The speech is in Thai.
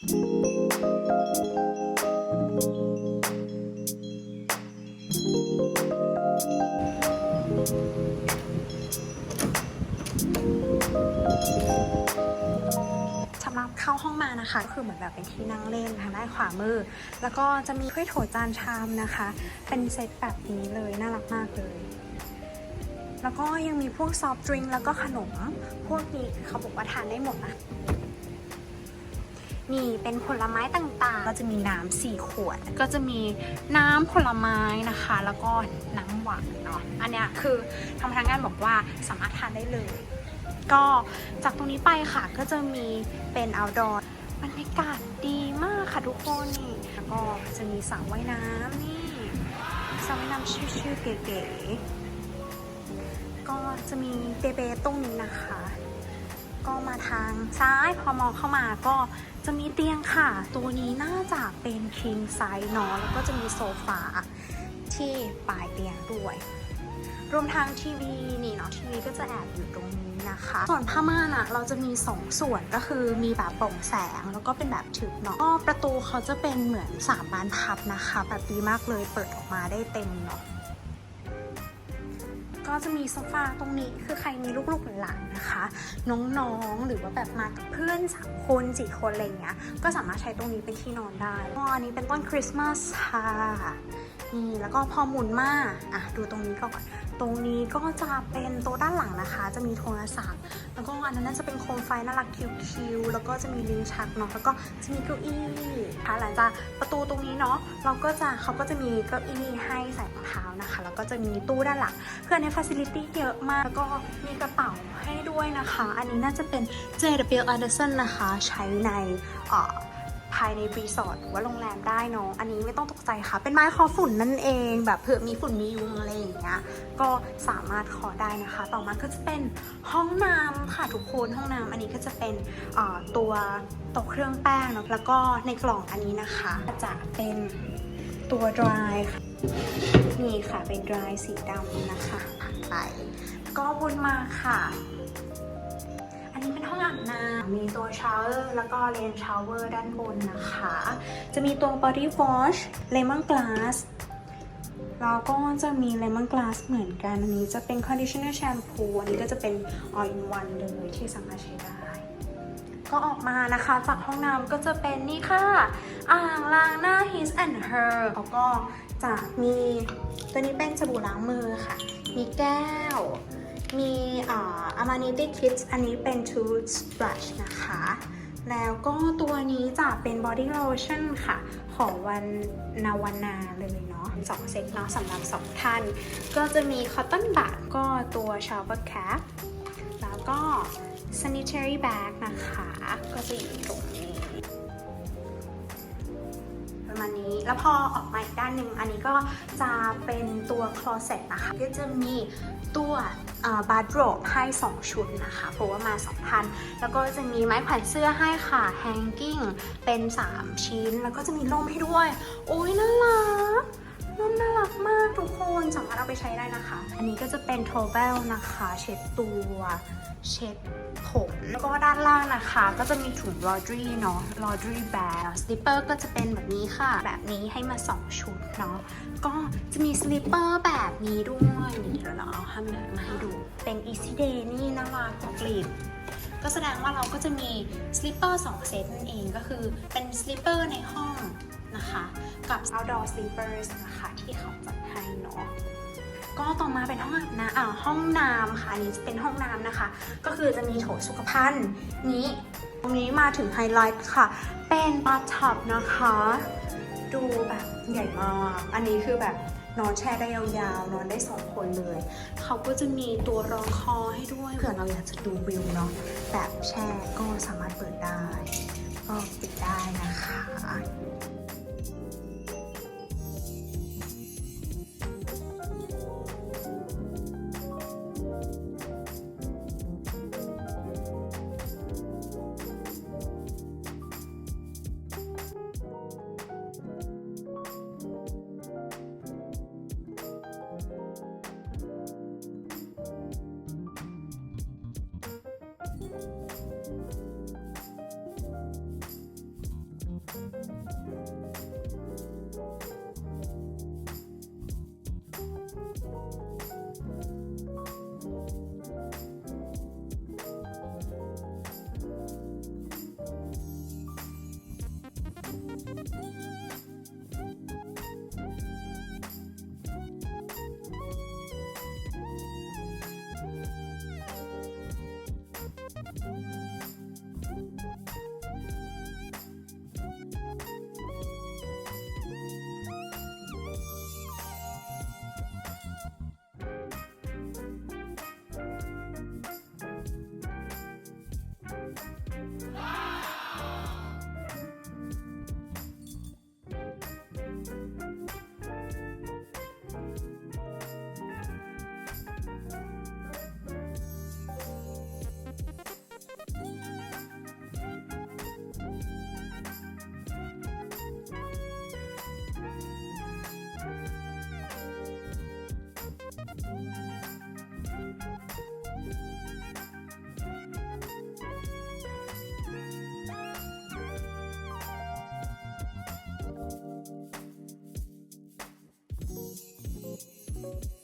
สำหรับเข้าห้องมานะคะก็คือเหมือนแบบเป็นที่นั่งเล่นทางด้านขวามือ แล้วก็จะมีถ้วยโถจานชามนะคะ เป็นเซตแบบนี้เลยน่ารักมากเลย แล้วก็ยังมีพวกซอฟต์ดริงก์แล้วก็ขนม พวกนี้เขาบอกว่าทานได้หมดนะ นี่เป็นผลไม้ต่างๆ ก็จะมีน้ำสี่ขวด ก็จะมีน้ำผลไม้นะคะ แล้วก็น้ำหวานเนาะอันเนี้ยคือทางพนักงานบอกว่าสามารถทานได้เลย ก็จากตรงนี้ไปค่ะก็จะมีเป็น outdoor บรรยากาศดีมากค่ะทุกคนนี่แล้วก็จะมีสระว่ายน้ำนี่สระว่ายน้ำชิวๆเก๋ๆก็จะมีเบเบตรงนี้นะคะ ก็มาทางซ้ายพอมองเข้ามาก็จะมีเตียงค่ะ ตัวนี้น่าจะเป็น king size นอะแล้วก็จะมีโซฟาที่ปลายเตียงด้วยรวมทั้งทีวีนี่เนาะทีวีก็จะแอบอยู่ตรงนี้นะคะ ส่วนผ้าม่านอะเราจะมี2ส่วนก็คือมีแบบโปร่งแสงแล้วก็เป็นแบบทึบเนาะก็ประตูเขาจะเป็นเหมือนสามบานพับนะคะ แบบดีมากเลยเปิดออกมาได้เต็มเนาะ ก็จะมีโซฟาตรงนี้คือใครมีลูกๆหลานๆนะคะ น้องๆหรือว่าแบบมากับเพื่อนสามคนสี่คนอะไรเงี้ยก็สามารถใช้ตรงนี้เป็นที่นอนได้ก็อันนี้เป็นต้นคริสต์มาสค่ะนี่แล้วก็พอหมุนมาอะดูตรงนี้ก่อน ตรงนี้ก็จะเป็นโต๊ะด้านหลังนะคะ จะมีโทรศัพท์ แล้วก็อันนั้นน่าจะเป็นโคมไฟน่ารักคิวๆแล้วก็จะมีลิ้นชักเนาะแล้วก็จะมีเก้าอี้ค่ะหลังจากประตูตรงนี้เนาะเราก็จะเขาก็จะมีเก้าอี้ให้ใส่รองเท้านะคะ แล้วก็จะมีตู้ด้านหลังเพื่อในฟ a ซิลิตี้เยอะมากแล้วก็มีกระเป๋าให้ด้วยนะคะ อันนี้น่าจะเป็น JW Anderson นะคะ ใช้ในอ่อ ภายในรีสอร์ทหรือว่าโรงแรมได้เนาะอันนี้ไม่ต้องตกใจค่ะ เป็นไม้คอฝุ่นนั่นเองแบบเผื่อมีฝุ่นมียุงอะไรอย่างเงี้ยก็สามารถขอได้นะคะ ต่อมาก็จะเป็นห้องน้ำค่ะทุกคนห้องน้ำอันนี้ก็จะเป็นตัวต๊ะเครื่องแป้งเนาะแล้วก็ในกล่องอันนี้นะคะจะเป็นตัว dry ค่ะนี่ค่ะเป็น dry สีดำนะคะผ่านไปก็วนมาค่ะ นนี้เป็นห้องอาบน้ำมีตัวชาวเวอร์แล้วก็เลนชาวเวอร์ด้านบนนะคะ จะมีตัว body wash lemon glass แล้วก็จะมี lemon glass เหมือนกัน อันนี้จะเป็น conditioner shampoo อันนี้ก็จะเป็น all in one เลยที่สามารถใช้ได้ ก็ออกมานะคะจากห้องน้ำก็จะเป็นนี่ค่ะ อ่างล้างหน้า his and her แล้วก็จะมีตัวนี้เป็นสบู่ล้างมือค่ะ มีแก้ว มีอ่า Amanity Kids อันนี้เป็น toothbrush นะคะ แล้วก็ตัวนี้จะเป็น body lotion ค่ะ ของวันนาวนาเลยเนาะสองเซตเนาะสำหรับสองท่าน ก็จะมี cotton bud ก็ตัว shower cap แล้วก็ sanitary bag นะคะ ก็จะอยู่ตรงนี้ มาณนี้ แล้วพอออกมาอีกด้านหนึ่งอันนี้ก็จะเป็นตัว closet นะคะก็จะมีตัวบาร์ดโรบให้ 2 ชุดนะคะ เพราะว่ามา2ท่านแล้วก็จะมีไม้แขวนเสื้อให้ค่ะแฮงกิ้งเป็น 3 ชิ้น แล้วก็จะมีร่มให้ด้วย โอ้ยน่ารัก เอาไปใช้ได้นะคะ อันนี้ก็จะเป็น t o w e l นะคะ เช็ดตัวเช็ดผมแล้วก็ด้านล่างนะคะ ก็จะมีถุง laundry เนาะ laundry bag slipper ก็จะเป็นแบบนี้ค่ะ แบบนี้ให้มา 2 ชุดเนาะก็จะมี slipper แบบนี้ด้วยนี่เดี๋ยวเราเอาให้มามาให้ดู เป็น easy day นี่น่ารักกลีบก็แสดงว่าเราก็จะมี slipper 2เซตนั่นเองก็คือเป็น slipper ในห้องนะคะ กับ outdoor slippers นะคะ ที่เขาจัดให้เนาะ ก็ต่อมาเป็นห้องน้ำอ่าห้องน้ำค่ะนี้จะเป็นห้องน้ำนะคะ ก็คือจะมีโถสุขภัณฑ์นี้ ตรงนี้มาถึงไฮไลท์ค่ะ เป็นบัตท็อปนะคะ ดูแบบใหญ่มาก อันนี้คือแบบนอนแช่ได้ยาวๆ นอนได้สองคนเลย เขาก็จะมีตัวรองคอให้ด้วยเผื่อเราอยากจะดูวิวเนาะแบบแช่ก็สามารถเปิดได้ ก็ปิดได้นะคะ Música you